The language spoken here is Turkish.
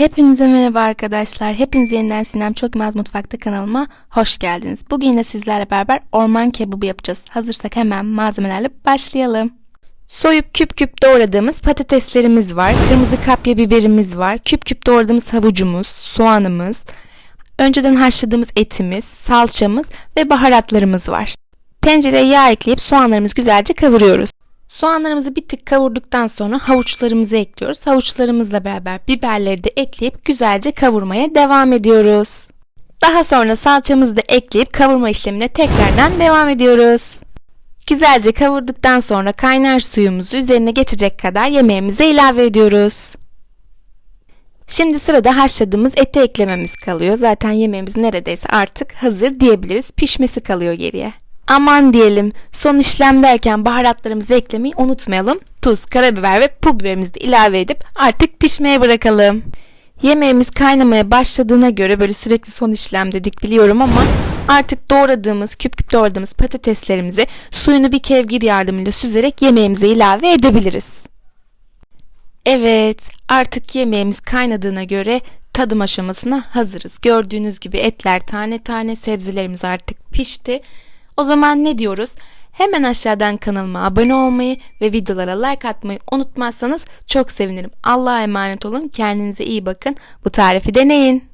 Hepinize merhaba arkadaşlar. Hepiniz yeniden Sinem Çökmez Mutfakta kanalıma hoş geldiniz. Bugün yine sizlerle beraber orman kebabı yapacağız. Hazırsak hemen malzemelerle başlayalım. Soyup küp küp doğradığımız patateslerimiz var. Kırmızı kapya biberimiz var. Küp küp doğradığımız havucumuz, soğanımız, önceden haşladığımız etimiz, salçamız ve baharatlarımız var. Tencereye yağ ekleyip soğanlarımızı güzelce kavuruyoruz. Soğanlarımızı bir tık kavurduktan sonra havuçlarımızı ekliyoruz. Havuçlarımızla beraber biberleri de ekleyip güzelce kavurmaya devam ediyoruz. Daha sonra salçamızı da ekleyip kavurma işlemine tekrardan devam ediyoruz. Güzelce kavurduktan sonra kaynar suyumuzu üzerine geçecek kadar yemeğimize ilave ediyoruz. Şimdi sırada haşladığımız eti eklememiz kalıyor. Zaten yemeğimiz neredeyse artık hazır diyebiliriz. Pişmesi kalıyor geriye. Aman diyelim son işlem derken baharatlarımızı eklemeyi unutmayalım. Tuz, karabiber ve pul biberimizi de ilave edip artık pişmeye bırakalım. Yemeğimiz kaynamaya başladığına göre böyle sürekli son işlem dedik biliyorum ama artık doğradığımız, küp küp doğradığımız patateslerimizi suyunu bir kevgir yardımıyla süzerek yemeğimize ilave edebiliriz. Evet, artık yemeğimiz kaynadığına göre tadım aşamasına hazırız. Gördüğünüz gibi etler tane tane, sebzelerimiz artık pişti. O zaman ne diyoruz? Hemen aşağıdan kanalıma abone olmayı ve videolara like atmayı unutmazsanız çok sevinirim. Allah'a emanet olun. Kendinize iyi bakın. Bu tarifi deneyin.